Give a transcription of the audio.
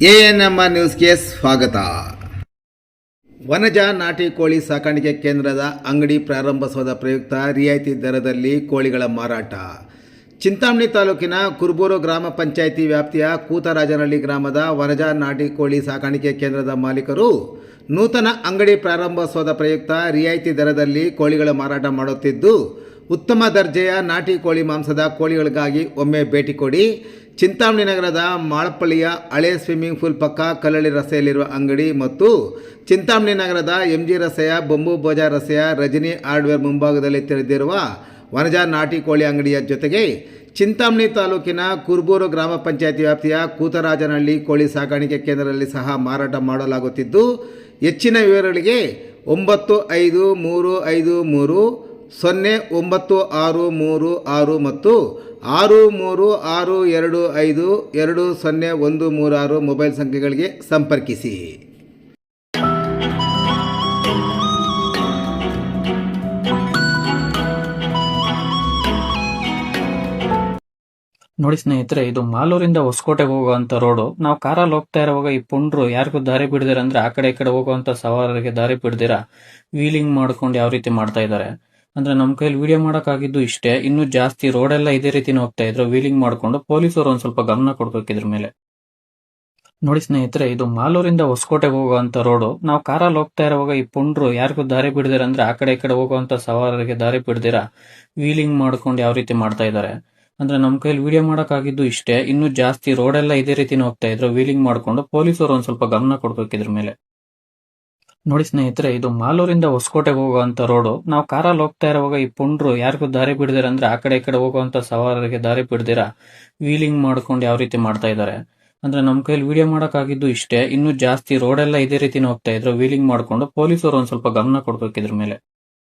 ANMR ನ್ಯೂಸ್ಗೆ ಸ್ವಾಗತ. ವನಜ ನಾಟಿ ಕೋಳಿ ಸಾಕಾಣಿಕೆ ಕೇಂದ್ರದ ಅಂಗಡಿ ಪ್ರಾರಂಭಿಸುವುದ ಪ್ರಯುಕ್ತ ರಿಯಾಯಿತಿ ದರದಲ್ಲಿ ಕೋಳಿಗಳ ಮಾರಾಟ. ಚಿಂತಾಮಣಿ ತಾಲೂಕಿನ ಕುರ್ಬೂರು ಗ್ರಾಮ ಪಂಚಾಯಿತಿ ವ್ಯಾಪ್ತಿಯ ಕೂತರಾಜನಹಳ್ಳಿ ಗ್ರಾಮದ ವನಜ ನಾಟಿ ಕೋಳಿ ಸಾಕಾಣಿಕೆ ಕೇಂದ್ರದ ಮಾಲೀಕರು ನೂತನ ಅಂಗಡಿ ಪ್ರಾರಂಭಿಸುವುದ ಪ್ರಯುಕ್ತ ರಿಯಾಯಿತಿ ದರದಲ್ಲಿ ಕೋಳಿಗಳ ಮಾರಾಟ ಮಾಡುತ್ತಿದ್ದು ಉತ್ತಮ ದರ್ಜೆಯ ನಾಟಿ ಕೋಳಿ ಮಾಂಸದ ಕೋಳಿಗಳಿಗಾಗಿ ಒಮ್ಮೆ ಭೇಟಿ ಕೊಡಿ. ಚಿಂತಾಮಣಿ ನಗರದ ಮಾಳಪ್ಪಳ್ಳಿಯ ಹಳೆ ಸ್ವಿಮ್ಮಿಂಗ್ ಪೂಲ್ ಪಕ್ಕ ಕಲ್ಲಳ್ಳಿ ರಸ್ತೆಯಲ್ಲಿರುವ ಅಂಗಡಿ ಮತ್ತು ಚಿಂತಾಮಣಿ ನಗರದ ಎಂ ಜಿ ರಸ್ತೆಯ, ಬೊಂಬು ಬೋಜಾ ರಸ್ತೆಯ, ರಜನಿ ಹಾರ್ಡ್ವೇರ್ ಮುಂಭಾಗದಲ್ಲಿ ತೆರೆದಿರುವ ವನಜಾ ನಾಟಿ ಕೋಳಿ ಅಂಗಡಿಯ ಜೊತೆಗೆ ಚಿಂತಾಮಣಿ ತಾಲೂಕಿನ ಕುರ್ಬೂರು ಗ್ರಾಮ ಪಂಚಾಯತಿ ವ್ಯಾಪ್ತಿಯ ಕೂತರಾಜನಹಳ್ಳಿ ಕೋಳಿ ಸಾಕಾಣಿಕೆ ಕೇಂದ್ರದಲ್ಲಿ ಸಹ ಮಾರಾಟ ಮಾಡಲಾಗುತ್ತಿದ್ದು. ಹೆಚ್ಚಿನ ವಿವರಗಳಿಗೆ ಒಂಬತ್ತು ಐದು ಮೂರು ಐದು ಮೂರು ಸೊನ್ನೆ ಒಂಬತ್ತು ಆರು ಮೂರು ಆರು ಮತ್ತು ಆರು ಮೂರು ಆರು ಎರಡು ಐದು ಎರಡು ಸೊನ್ನೆ ಒಂದು ಮೂರು ಆರು ಮೊಬೈಲ್ ಸಂಖ್ಯೆಗಳಿಗೆ ಸಂಪರ್ಕಿಸಿ. ನೋಡಿ ಸ್ನೇಹಿತರೆ, ಇದು ಮಾಲೂರಿಂದ ಹೊಸಕೋಟೆಗೆ ಹೋಗುವಂತ ರೋಡು. ನಾವು ಕಾರಲ್ಲಿ ಹೋಗ್ತಾ ಇರುವಾಗ ಈ ಪುಂಡ್ರು ಯಾರಿಗೂ ದಾರಿ ಬಿಡದಿರ ಅಂದ್ರೆ ಆ ಕಡೆ ಈ ಕಡೆ ಹೋಗುವಂತ ಸವಾರರಿಗೆ ದಾರಿ ಬಿಡದಿರ? ವೀಲಿಂಗ್ ಮಾಡ್ಕೊಂಡು ಯಾವ ರೀತಿ ಮಾಡ್ತಾ ಇದ್ದಾರೆ? ಅಂದ್ರೆ ನಮ್ ಕೈಲಿ ವಿಡಿಯೋ ಮಾಡೋಕ್ಕಾಗಿದ್ದು ಇಷ್ಟೇ. ಇನ್ನು ಜಾಸ್ತಿ ರೋಡ್ ಎಲ್ಲ ಇದೇ ರೀತಿ ಹೋಗ್ತಾ ಇದ್ರು. ವೀಲಿಂಗ್ ಮಾಡ್ಕೊಂಡು ಪೊಲೀಸರು ಒಂದ್ ಸ್ವಲ್ಪ ಗಮನ ಕೊಡ್ಬೇಕು ಇದ್ರ ಮೇಲೆ. ನೋಡಿ ಸ್ನೇಹಿತರೆ, ಇದು ಮಾಲೂರಿಂದ ಹೊಸಕೋಟೆಗೆ ಹೋಗುವಂತ ರೋಡ್ ನಾವು ಕಾರಲ್ಲಿ ಹೋಗ್ತಾ ಇರುವಾಗ ಈ ಪುಂಡ್ರು ಯಾರಿಗೂ ದಾರಿ ಬಿಡದಿರ ಅಂದ್ರೆ ಆ ಕಡೆ ಈ ಕಡೆ ಹೋಗುವಂತ ಸವಾರರಿಗೆ ದಾರಿ ಬಿಡದಿರ. ವೀಲಿಂಗ್ ಮಾಡ್ಕೊಂಡು ಯಾವ ರೀತಿ ಮಾಡ್ತಾ ಇದಾರೆ ಅಂದ್ರೆ ನಮ್ ಕೈಲಿ ವಿಡಿಯೋ ಮಾಡೋಕ್ಕಾಗಿದ್ದು ಇಷ್ಟೇ. ಇನ್ನು ಜಾಸ್ತಿ ರೋಡ್ ಎಲ್ಲ ಇದೇ ರೀತಿ ಹೋಗ್ತಾ ಇದ್ರು. ವೀಲಿಂಗ್ ಮಾಡ್ಕೊಂಡು ಪೊಲೀಸರು ಒಂದ್ ಸ್ವಲ್ಪ ಗಮನ ಕೊಡ್ಬೇಕು ಇದ್ರ ಮೇಲೆ. ನೋಡಿ ಸ್ನೇಹಿತರೆ, ಇದು ಮಾಲೂರಿಂದ ಹೊಸಕೋಟೆಗೆ ಹೋಗುವಂತ ರೋಡು ನಾವು ಕಾರಲ್ಲಿ ಹೋಗ್ತಾ ಇರುವಾಗ ಈ ಪುಂಡ್ರು ಯಾರಿಗೂ ದಾರಿ ಬಿಡದಿರ ಅಂದ್ರೆ ಆ ಕಡೆ ಈ ಕಡೆ ಹೋಗುವಂತ ಸವಾರರಿಗೆ ದಾರಿ ಬಿಡದಿರ? ವೀಲಿಂಗ್ ಮಾಡ್ಕೊಂಡು ಯಾವ ರೀತಿ ಮಾಡ್ತಾ ಇದ್ದಾರೆ? ಅಂದ್ರೆ ನಮ್ ಕೈಲಿ ವಿಡಿಯೋ ಮಾಡಕ್ಕಾಗಿದ್ದು ಇಷ್ಟೇ. ಇನ್ನು ಜಾಸ್ತಿ ರೋಡೆಲ್ಲ ಇದೇ ರೀತಿ ಹೋಗ್ತಾ ಇದ್ರು. ವೀಲಿಂಗ್ ಮಾಡ್ಕೊಂಡು ಪೊಲೀಸರು ಒಂದ್ ಸ್ವಲ್ಪ ಗಮನ ಕೊಡ್ಬೇಕು ಇದ್ರ ಮೇಲೆ.